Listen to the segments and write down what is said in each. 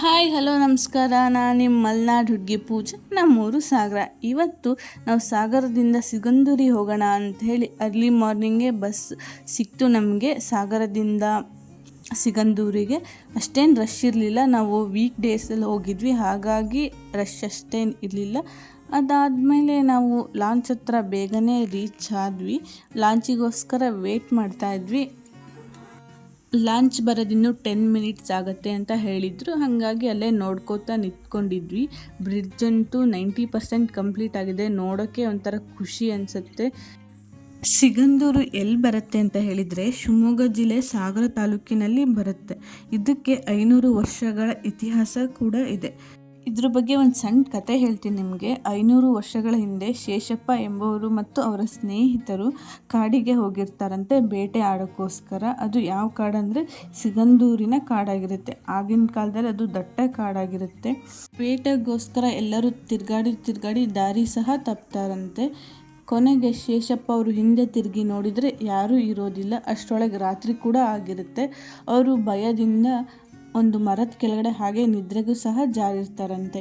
Hi, hello, ನಮಸ್ಕಾರ. ನಾನು ನಿಮ್ಮ ಮಲ್ನಾಡ್ ಹುಡುಗಿ ಪೂಜೆ. ನಮ್ಮೂರು ಸಾಗರ. ಇವತ್ತು ನಾವು ಸಾಗರದಿಂದ ಸಿಗಂದೂರಿ ಹೋಗೋಣ ಅಂತ ಹೇಳಿ ಅರ್ಲಿ ಮಾರ್ನಿಂಗೇ ಬಸ್ ಸಿಕ್ತು ನಮಗೆ. ಸಾಗರದಿಂದ ಸಿಗಂದೂರಿಗೆ. ಅಷ್ಟೇನು ರಶ್ ಇರಲಿಲ್ಲ. ನಾವು ವೀಕ್ ಡೇಸಲ್ಲಿ ಹೋಗಿದ್ವಿ. ಹಾಗಾಗಿ ರಶ್ ಅಷ್ಟೇನು ಇರಲಿಲ್ಲ. ಅದಾದಮೇಲೆ ನಾವು ಲಾಂಚ್ ಹತ್ರ ಬೇಗನೆ ರೀಚ್ ಆದ್ವಿ. ಲಾಂಚಿಗೋಸ್ಕರ ವೇಟ್ ಮಾಡ್ತಾಯಿದ್ವಿ ಲಾಂಚ್ ಬರೋದಿನ್ನು ಟೆನ್ ಮಿನಿಟ್ಸ್ ಆಗುತ್ತೆ ಅಂತ ಹೇಳಿದರು. ಹಾಗಾಗಿ ಅಲ್ಲೇ ನೋಡ್ಕೋತಾ ನಿಂತ್ಕೊಂಡಿದ್ವಿ. ಬ್ರಿಡ್ಜ್ ಅಂತೂ ನೈಂಟಿ ಪರ್ಸೆಂಟ್ ಕಂಪ್ಲೀಟ್ ಆಗಿದೆ. ನೋಡೋಕ್ಕೆ ಒಂಥರ ಖುಷಿ ಅನಿಸುತ್ತೆ. ಸಿಗಂದೂರು ಎಲ್ಲಿ ಬರುತ್ತೆ ಅಂತ ಹೇಳಿದರೆ ಶಿವಮೊಗ್ಗ ಜಿಲ್ಲೆ ಸಾಗರ ತಾಲೂಕಿನಲ್ಲಿ ಬರುತ್ತೆ. ಇದಕ್ಕೆ ಐನೂರು ವರ್ಷಗಳ ಇತಿಹಾಸ ಕೂಡ ಇದೆ. ಇದ್ರ ಬಗ್ಗೆ ಒಂದು ಸಣ್ಣ ಕತೆ ಹೇಳ್ತೀನಿ ನಿಮಗೆ. ಐನೂರು ವರ್ಷಗಳ ಹಿಂದೆ ಶೇಷಪ್ಪ ಎಂಬುವರು ಮತ್ತು ಅವರ ಸ್ನೇಹಿತರು ಕಾಡಿಗೆ ಹೋಗಿರ್ತಾರಂತೆ ಬೇಟೆ ಆಡೋಕ್ಕೋಸ್ಕರ. ಅದು ಯಾವ ಕಾಡಂದರೆ ಸಿಗಂದೂರಿನ ಕಾಡಾಗಿರುತ್ತೆ. ಆಗಿನ ಕಾಲದಲ್ಲಿ ಅದು ದಟ್ಟ ಕಾಡಾಗಿರುತ್ತೆ. ಬೇಟೆಗೋಸ್ಕರ ಎಲ್ಲರೂ ತಿರುಗಾಡಿ ತಿರುಗಾಡಿ ದಾರಿ ಸಹ ತಪ್ತಾರಂತೆ. ಕೊನೆಗೆ ಶೇಷಪ್ಪ ಅವರು ಹಿಂದೆ ತಿರುಗಿ ನೋಡಿದರೆ ಯಾರೂ ಇರೋದಿಲ್ಲ. ಅಷ್ಟರೊಳಗೆ ರಾತ್ರಿ ಕೂಡ ಆಗಿರುತ್ತೆ. ಅವರು ಭಯದಿಂದ ಒಂದು ಮರದ ಕೆಳಗಡೆ ಹಾಗೆ ನಿದ್ರೆಗೂ ಸಹ ಜಾರಿರ್ತಾರಂತೆ.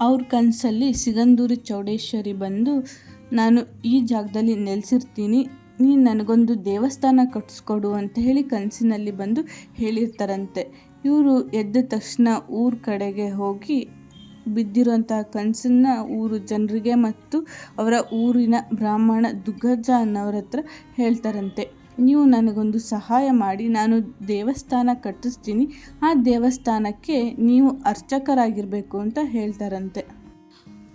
ಅವ್ರ ಕನಸಲ್ಲಿ ಸಿಗಂದೂರಿ ಚೌಡೇಶ್ವರಿ ಬಂದು, ನಾನು ಈ ಜಾಗದಲ್ಲಿ ನೆಲೆಸಿರ್ತೀನಿ, ನೀನು ನನಗೊಂದು ದೇವಸ್ಥಾನ ಕಟ್ಟಿಸ್ಕೊಡು ಅಂತ ಹೇಳಿ ಕನಸಿನಲ್ಲಿ ಬಂದು ಹೇಳಿರ್ತಾರಂತೆ. ಇವರು ಎದ್ದ ತಕ್ಷಣ ಊರ ಕಡೆಗೆ ಹೋಗಿ ಬಿದ್ದಿರುವಂತಹ ಕನಸನ್ನು ಊರು ಜನರಿಗೆ ಮತ್ತು ಅವರ ಊರಿನ ಬ್ರಾಹ್ಮಣ ದುಗ್ಗಜ್ಜ ಅನ್ನೋರ ಹತ್ರ ಹೇಳ್ತಾರಂತೆ. ನೀವು ನನಗೊಂದು ಸಹಾಯ ಮಾಡಿ, ನಾನು ದೇವಸ್ಥಾನ ಕಟ್ಟಿಸ್ತೀನಿ. ಆ ದೇವಸ್ಥಾನಕ್ಕೆ ನೀವು ಅರ್ಚಕರಾಗಿರಬೇಕು ಅಂತ ಹೇಳ್ತಾರಂತೆ.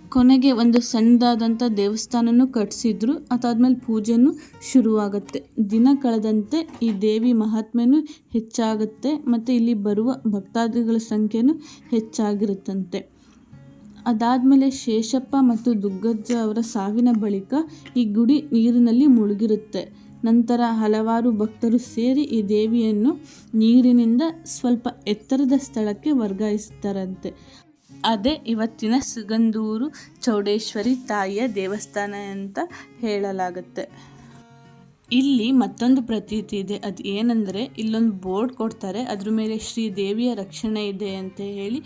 ಕೊನೆಗೆ ಒಂದು ಸಣ್ಣದಾದಂಥ ದೇವಸ್ಥಾನನೂ ಕಟ್ಟಿಸಿದ್ರು ಅದಾದಮೇಲೆ ಪೂಜೆನೂ ಶುರುವಾಗುತ್ತೆ. ದಿನ ಕಳೆದಂತೆ ಈ ದೇವಿ ಮಹಾತ್ಮೆನೂ ಹೆಚ್ಚಾಗುತ್ತೆ, ಮತ್ತು ಇಲ್ಲಿ ಬರುವ ಭಕ್ತಾದಿಗಳ ಸಂಖ್ಯೆನೂ ಹೆಚ್ಚಾಗಿರುತ್ತಂತೆ. ಅದಾದಮೇಲೆ ಶೇಷಪ್ಪ ಮತ್ತು ದುಗ್ಗಜ್ಜ ಅವರ ಸಾವಿನ ಬಳಿಕ ಈ ಗುಡಿ ನೀರಿನಲ್ಲಿ ಮುಳುಗಿರುತ್ತೆ. ನಂತರ ಹಲವಾರು ಭಕ್ತರು ಸೇರಿ ಈ ದೇವಿಯನ್ನು ನೀರಿನಿಂದ ಸ್ವಲ್ಪ ಎತ್ತರದ ಸ್ಥಳಕ್ಕೆ ವರ್ಗಾಯಿಸ್ತಾರಂತೆ. ಅದೇ ಇವತ್ತಿನ ಸುಗಂಧೂರು ಚೌಡೇಶ್ವರಿ ತಾಯಿಯ ದೇವಸ್ಥಾನ ಅಂತ ಹೇಳಲಾಗುತ್ತೆ. ಇಲ್ಲಿ ಮತ್ತೊಂದು ಪ್ರತೀತಿ ಇದೆ. ಅದು ಏನಂದರೆ ಇಲ್ಲೊಂದು ಬೋರ್ಡ್ ಕೊಡ್ತಾರೆ. ಅದ್ರ ಮೇಲೆ ಶ್ರೀ ದೇವಿಯ ರಕ್ಷಣೆ ಇದೆ ಅಂತ ಹೇಳಿ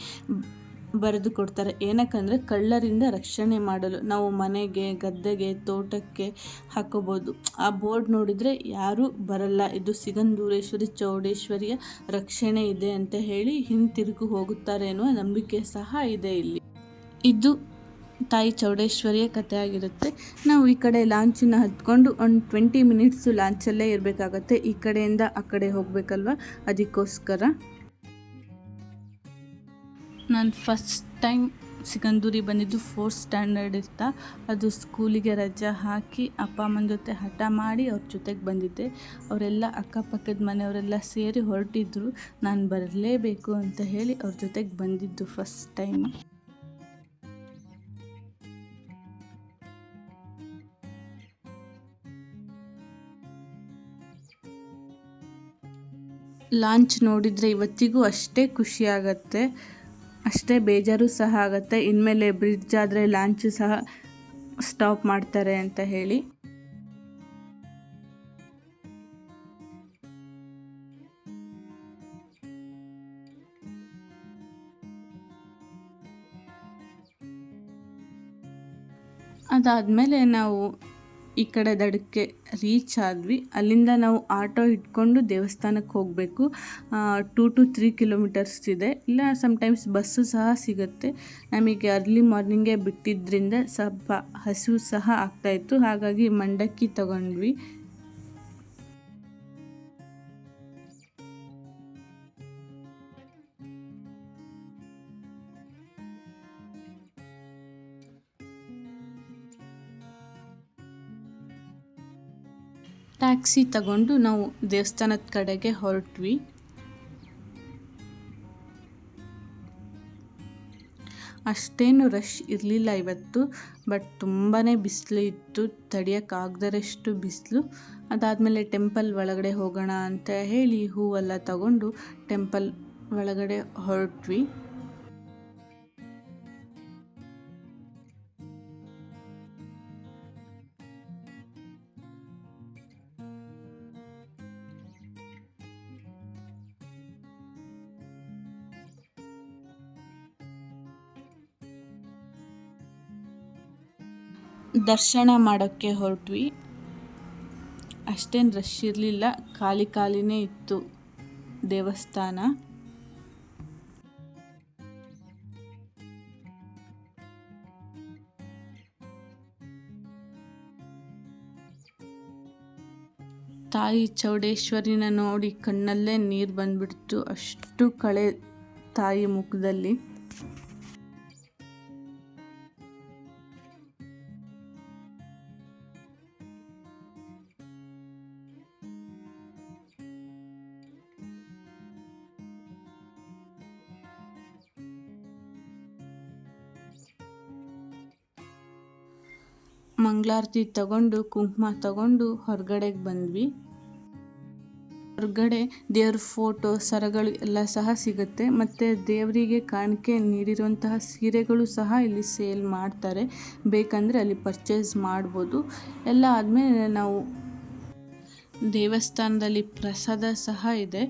ಬರೆದು ಕೊಡ್ತಾರೆ. ಏನಕ್ಕಂದರೆ ಕಳ್ಳರಿಂದ ರಕ್ಷಣೆ ಮಾಡಲು. ನಾವು ಮನೆಗೆ, ಗದ್ದೆಗೆ, ತೋಟಕ್ಕೆ ಹಾಕೋಬೋದು ಆ ಬೋರ್ಡ್ ನೋಡಿದರೆ ಯಾರೂ ಬರಲ್ಲ. ಇದು ಸಿಗಂಧೂರೇಶ್ವರಿ ಚೌಡೇಶ್ವರಿಯ ರಕ್ಷಣೆ ಇದೆ ಅಂತ ಹೇಳಿ ಹಿಂತಿರುಗು ಹೋಗುತ್ತಾರೆ ಎನ್ನುವ ನಂಬಿಕೆ ಸಹ ಇದೆ ಇಲ್ಲಿ. ಇದು ತಾಯಿ ಚೌಡೇಶ್ವರಿಯ ಕಥೆ ಆಗಿರುತ್ತೆ ನಾವು ಈ ಕಡೆ ಲಾಂಚನ್ನ ಹತ್ಕೊಂಡು ಒಂದು ಟ್ವೆಂಟಿ ಮಿನಿಟ್ಸು ಲಾಂಚಲ್ಲೇ ಇರಬೇಕಾಗತ್ತೆ. ಈ ಕಡೆಯಿಂದ ಆ ಕಡೆ ಹೋಗಬೇಕಲ್ವ? ಅದಕ್ಕೋಸ್ಕರ. ನಾನು ಫಸ್ಟ್ ಟೈಮ್ ಸಿಗಂದೂರಿ ಬಂದಿದ್ದು ಫೋರ್ತ್ ಸ್ಟ್ಯಾಂಡರ್ಡ್ ಇರ್ತಾ ಅದು ಸ್ಕೂಲಿಗೆ ರಜೆ ಹಾಕಿ ಅಪ್ಪ ಅಮ್ಮನ ಜೊತೆ ಹಠ ಮಾಡಿ ಅವ್ರ ಜೊತೆಗೆ ಬಂದಿದ್ದೆ. ಅವರೆಲ್ಲ ಅಕ್ಕಪಕ್ಕದ ಮನೆಯವರೆಲ್ಲ ಸೇರಿ ಹೊರಟಿದ್ರು. ನಾನು ಬರಲೇಬೇಕು ಅಂತ ಹೇಳಿ ಅವ್ರ ಜೊತೆಗೆ ಬಂದಿದ್ದು ಫಸ್ಟ್ ಟೈಮ್ ಲಾಂಚ್ ನೋಡಿದರೆ ಇವತ್ತಿಗೂ ಅಷ್ಟೇ ಖುಷಿ ಆಗತ್ತೆ. ಅಷ್ಟೇ ಬೇಜಾರು ಸಹ ಆಗುತ್ತೆ. ಇನ್ಮೇಲೆ ಬ್ರಿಡ್ಜ್ ಆದರೆ ಲಾಂಚ್ ಸಹ ಸ್ಟಾಪ್ ಮಾಡ್ತಾರೆ ಅಂತ ಹೇಳಿ. ಅದಾದಮೇಲೆ ನಾವು ಈ ಕಡೆ ದಡಕ್ಕೆ ರೀಚ್ ಆದ್ವಿ. ಅಲ್ಲಿಂದ ನಾವು ಆಟೋ ಇಟ್ಕೊಂಡು ದೇವಸ್ಥಾನಕ್ಕೆ ಹೋಗಬೇಕು. ಟೂ ಟು ತ್ರೀ ಕಿಲೋಮೀಟರ್ಸ್ ಇದೆ. ಇಲ್ಲ ಸಮ್ಟೈಮ್ಸ್ ಬಸ್ಸು ಸಹ ಸಿಗುತ್ತೆ. ನಮಗೆ ಅರ್ಲಿ ಮಾರ್ನಿಂಗೇ ಬಿಟ್ಟಿದ್ದರಿಂದ ಸ್ವಲ್ಪ ಹಸಿವು ಸಹ ಆಗ್ತಾಯಿತ್ತು ಹಾಗಾಗಿ ಮಂಡಕ್ಕಿ ತಗೊಂಡ್ವಿ. ಟ್ಯಾಕ್ಸಿ ತಗೊಂಡು ನಾವು ದೇವಸ್ಥಾನದ ಕಡೆಗೆ ಹೊರಟ್ವಿ. ಅಷ್ಟೇನು ರಶ್ ಇರಲಿಲ್ಲ ಇವತ್ತು ಬಟ್ ತುಂಬಾ ಬಿಸಿಲು ಇತ್ತು. ತಡಿಯೋಕ್ಕಾಗ್ದರಷ್ಟು ಬಿಸಿಲು. ಅದಾದಮೇಲೆ ಟೆಂಪಲ್ ಒಳಗಡೆ ಹೋಗೋಣ ಅಂತ ಹೇಳಿ ಹೂವೆಲ್ಲ ತಗೊಂಡು ಟೆಂಪಲ್ ಒಳಗಡೆ ಹೊರಟ್ವಿ. ದರ್ಶನ ಮಾಡೋಕ್ಕೆ ಹೊರಟ್ವಿ. ಅಷ್ಟೇನು ರಶ್ ಇರಲಿಲ್ಲ. ಖಾಲಿ ಖಾಲಿನೇ ಇತ್ತು ದೇವಸ್ಥಾನ. ತಾಯಿ ಚೌಡೇಶ್ವರಿನ ನೋಡಿ ಕಣ್ಣಲ್ಲೇ ನೀರು ಬಂದ್ಬಿಡ್ತು. ಅಷ್ಟು ಕಳೆ ತಾಯಿ ಮುಖದಲ್ಲಿ. ಮಂಗಳಾರತಿ ತಗೊಂಡು, ಕುಂಕುಮ ತಗೊಂಡು ಹೊರಗಡೆಗೆ ಬಂದ್ವಿ. ಹೊರಗಡೆ ದೇವ್ರ ಫೋಟೋ, ಸರಗಳು ಎಲ್ಲ ಸಹ ಸಿಗುತ್ತೆ. ಮತ್ತು ದೇವರಿಗೆ ಕಾಣಿಕೆ ನೀಡಿರುವಂತಹ ಸೀರೆಗಳು ಸಹ ಇಲ್ಲಿ ಸೇಲ್ ಮಾಡ್ತಾರೆ. ಬೇಕಂದರೆ ಅಲ್ಲಿ ಪರ್ಚೇಸ್ ಮಾಡ್ಬೋದು. ಎಲ್ಲ ಆದಮೇಲೆ ನಾವು ದೇವಸ್ಥಾನದಲ್ಲಿ ಪ್ರಸಾದ ಸಹ ಇದೆ.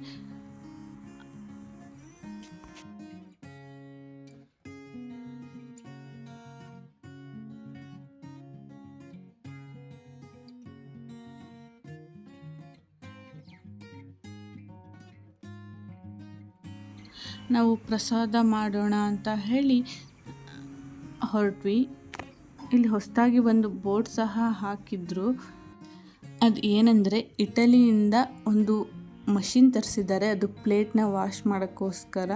ನಾವು ಪ್ರಸಾದ ಮಾಡೋಣ ಅಂತ ಹೇಳಿ ಹೊರಟ್ವಿ. ಇಲ್ಲಿ ಹೊಸದಾಗಿ ಒಂದು ಬೋರ್ಡ್ ಸಹ ಹಾಕಿದ್ರು. ಅದು ಏನಂದರೆ ಇಟಲಿಯಿಂದ ಒಂದು ಮಷಿನ್ ತರಿಸಿದ್ದಾರೆ. ಅದು ಪ್ಲೇಟ್ನ ವಾಶ್ ಮಾಡೋಕ್ಕೋಸ್ಕರ.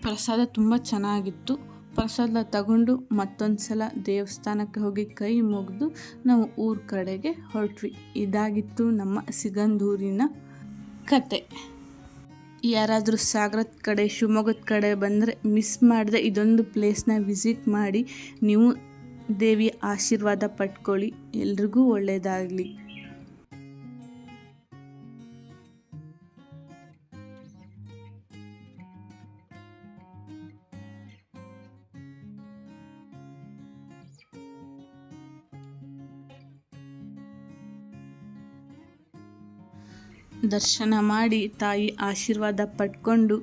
ಪ್ರಸಾದ ತುಂಬ ಚೆನ್ನಾಗಿತ್ತು. ಪ್ರಸಾದ ತಗೊಂಡು ಮತ್ತೊಂದು ಸಲ ದೇವಸ್ಥಾನಕ್ಕೆ ಹೋಗಿ ಕೈ ಮುಗಿದು ನಾವು ಊರ ಕಡೆಗೆ ಹೊರಟ್ವಿ. ಇದಾಗಿತ್ತು ನಮ್ಮ ಸಿಗಂಧೂರಿನ ಕತೆ. ಯಾರಾದರೂ ಸಾಗರದ ಕಡೆ, ಶಿವಮೊಗ್ಗದ ಕಡೆ ಬಂದರೆ ಮಿಸ್ ಮಾಡದೆ ಇದೊಂದು ಪ್ಲೇಸ್ನ ವಿಸಿಟ್ ಮಾಡಿ, ನೀವು ದೇವಿಯ ಆಶೀರ್ವಾದ ಪಟ್ಕೊಳ್ಳಿ. ಎಲ್ರಿಗೂ ಒಳ್ಳೆಯದಾಗಲಿ ದರ್ಶನ ಮಾಡಿ ತಾಯಿ ಆಶೀರ್ವಾದ ಪಡ್ಕೊಂಡು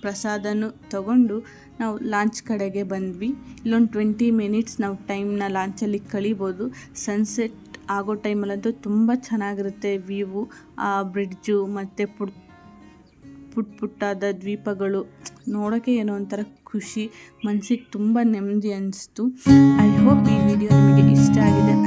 ಪ್ರಸಾದನೂ ತಗೊಂಡು ನಾವು ಲಾಂಚ್ ಕಡೆಗೆ ಬಂದ್ವಿ. ಇಲ್ಲೊಂದು ಟ್ವೆಂಟಿ ಮಿನಿಟ್ಸ್ ನಾವು ಟೈಮ್ನ ಲಾಂಚಲ್ಲಿ ಕಳಿಬೋದು. ಸನ್ಸೆಟ್ ಆಗೋ ಟೈಮಲ್ಲಂತೂ ತುಂಬ ಚೆನ್ನಾಗಿರುತ್ತೆ ವ್ಯೂವು ಆ ಬ್ರಿಡ್ಜು ಮತ್ತು ಪುಟ್ ಪುಟ್ ಪುಟ್ಟಾದ ದ್ವೀಪಗಳು. ನೋಡೋಕ್ಕೆ ಏನೋ ಒಂಥರ ಖುಷಿ ಮನಸ್ಸಿಗೆ ತುಂಬ ನೆಮ್ಮದಿ ಅನಿಸ್ತು. ಐ ಹೋಪ್ ಈ ವಿಡಿಯೋ ನಿಮಗೆ ಇಷ್ಟ ಆಗಿದೆ.